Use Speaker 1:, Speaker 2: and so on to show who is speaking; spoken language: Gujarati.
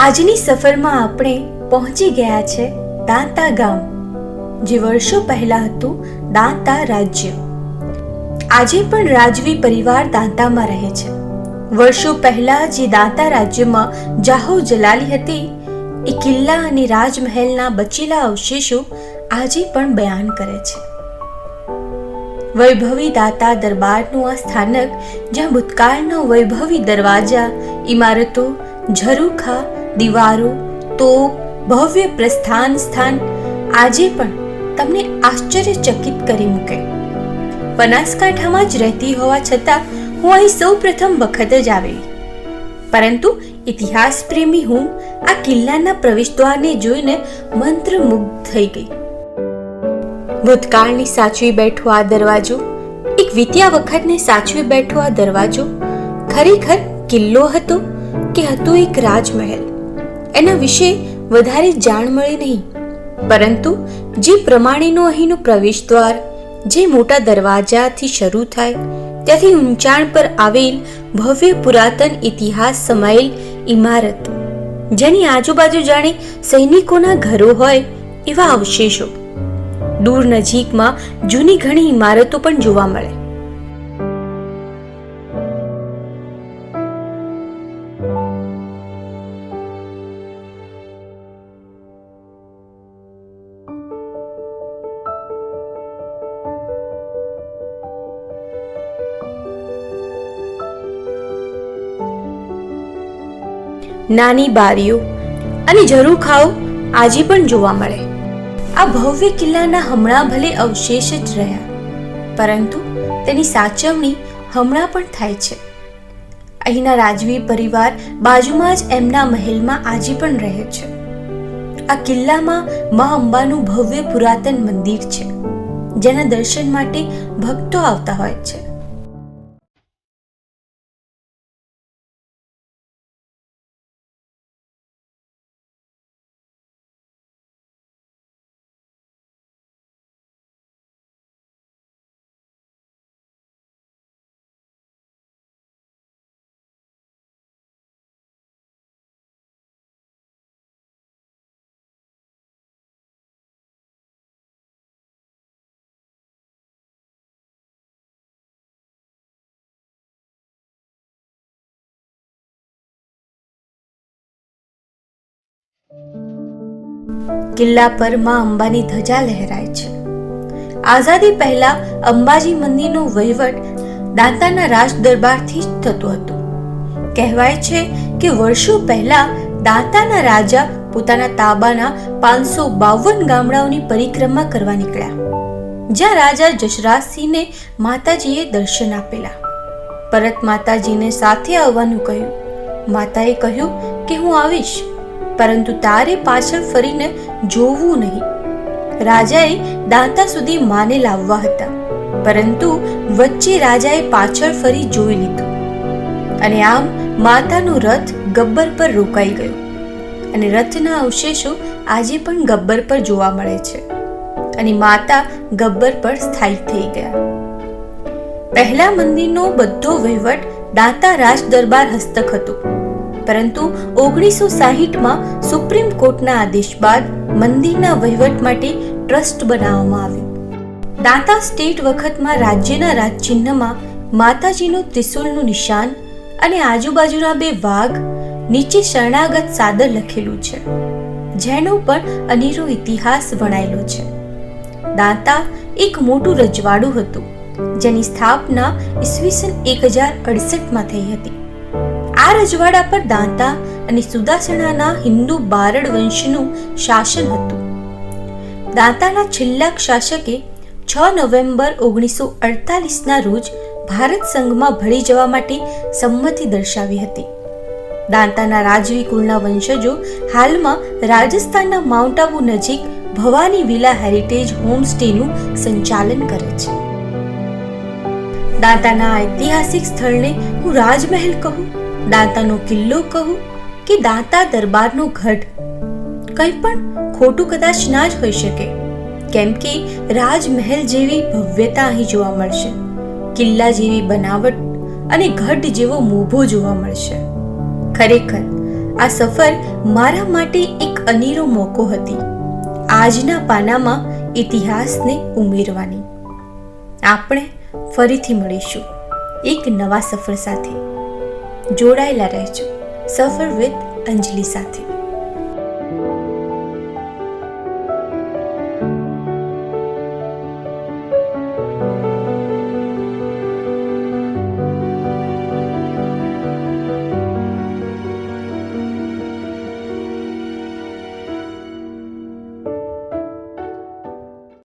Speaker 1: આજની સફરમાં આપણે પહોંચી ગયા છે દાંતા ગામ, જે વર્ષો પહેલા હતું દાંતા રાજ્ય. આજે પણ રાજવી પરિવાર દાંતામાં રહે છે. વર્ષો પહેલા જે દાંતા રાજ્યમાં જાહો જલાલી હતી, એ કિલ્લા અને રાજમહેલના બચેલા અવશેષો આજે પણ બયાન કરે છે. વૈભવી દાતા દરબારનું આ સ્થાનક, જ્યાં ભૂતકાળના વૈભવી દરવાજા, ઇમારતો, ઝરૂખા દીવારો, તોપ, ભવ્ય પ્રસ્થાન સ્થાન આજે પણ તમને આશ્ચર્યચકિત કરી મૂકે. બનાસકાંઠામાં જ રહેતી હોવા છતાં હું અહીં સૌ પ્રથમ વખત જ આવેલી પરંતુ ઇતિહાસ પ્રેમી હું આ કિલ્લાના પ્રવેશદ્વારને જોઈને મંત્રમુગ્ધ થઈ ગઈ. ભૂતકાળની સાચવી બેઠો આ દરવાજો, એક વીત્યા વખતને સાચવી બેઠો આ દરવાજો ખરેખર કિલ્લો હતો કે હતો એક રાજમહેલ? એના વિશે વધારે જાણ મળી નહીં. પરંતુ જે પ્રમાણેનો અહીંનો પ્રવેશદ્વાર, જે મોટા દરવાજાથી શરૂ થાય, ત્યાંથી ઊંચાણ પર આવેલ ભવ્ય પુરાતન ઇતિહાસ સમાયેલ ઇમારત, જેની આજુબાજુ જાણે સૈનિકોના ઘરો હોય એવા અવશેષો. દૂર નજીકમાં જૂની ઘણી ઇમારતો પણ જોવા મળે. નાની બારીઓ અને જરૂર ખાઓ, આજે પણ જોવા મળે. આ ભવ્ય કિલ્લાના હમણાં ભલે અવશેષ જ રહ્યા, પરંતુ તેની સાચવણી હમણાં પણ થાય છે. અહીંના રાજવી પરિવાર બાજુમાં જ એમના મહેલમાં આજે પણ રહે છે. આ કિલ્લામાં મા અંબાનું ભવ્ય પુરાતન મંદિર છે, જેના દર્શન માટે ભક્તો આવતા હોય છે. કિલ્લા પરમાં અંબાની ધજા લહેરાય છે. આઝાદી પહેલા અંબાજી મંદિરનો વહીવટ દાંતાના રાજ દરબારથી જ થતો હતો. કહેવાય છે કે વર્ષો પહેલા દાંતાના રાજા પોતાના તાબાના પાંચસો બાવન ગામડાઓની પરિક્રમા કરવા નીકળ્યા. જ્યાં રાજા જશરાજસિંહને માતાજીએ દર્શન આપેલા. પરત માતાજીને સાથે આવવાનું કહ્યું. માતાએ કહ્યું કે હું આવીશ. પરંતુ તારે પાછળ ફરીને જોવું નહીં. રાજાએ દાંતા સુધી માને લાવવા હતા, પરંતુ વચ્ચે રાજાએ પાછળ ફરી જોઈ લીધું. અને આમ માતાનો રથ ગબ્બર પર રોકાઈ ગયો. અને રથના અવશેષો આજે પણ ગબ્બર પર જોવા મળે છે. અને માતા ગબ્બર પર સ્થાયી થઈ ગયા. પહેલા મંદિરનો બધો વહીવટ દાંતા રાજ દરબાર હસ્તક હતો. પરંતુ ઓગણીસો સાહીઠમાં સુપ્રીમ કોર્ટના આદેશ બાદ મંદિરના વહીવટ માટે ટ્રસ્ટ બનાવવામાં આવ્યું. દાંતા સ્ટેટ વખતમાં રાજ્યના રાજચિહ્નમાં માતાજીનું ત્રિશુલનું નિશાન અને આજુબાજુના બે વાઘ નીચે શરણાગત સાદર લખેલું છે, જેનો પણ અનેરો ઇતિહાસ વણાયેલો છે. દાંતા એક મોટું રજવાડું હતું, જેની સ્થાપના ઈસવીસન એક હજાર અડસઠમાં થઈ હતી. આ રજવાડા પર દાંતા અને સુદાસણાના હિન્દુ બારડ વંશનું શાસન હતું. દાંતાના છેલ્લા શાસકે છ નવેમ્બર ઓગણીસો અડતાલીસના રોજ ભારત સંઘમાં ભળી જવા માટે સંમતિ દર્શાવી હતી. દાંતાના રાજવી કુળના વંશજો હાલમાં રાજસ્થાનના માઉન્ટ આબુ નજીક ભવાની વિલા હેરિટેજ હોમસ્ટેનું સંચાલન કરે છે. દાંતાના ઐતિહાસિક સ્થળને હું રાજમહેલ કહું? દાંતાનો કિલ્લો કહું કે દાંતા દરબારનો ગઢ કંઈ પણ ખોટું કદાચ ના જ હોઈ શકે. કેમ કે રાજમહેલ જેવી ભવ્યતા અહીં જોવા મળશે. કિલ્લા જેવી બનાવટ અને ગઢ જેવો મોભો જોવા મળશે. ખરેખર, આ સફર મારા માટે એક અનેરો મોકો હતી. આજના પાનામાં ઇતિહાસને ઉમેરવાની. આપણે ફરીથી મળીશું એક નવા સફર સાથે. જોડાયેલા રહેજો. સફર વિથ અંજલિ સાથે.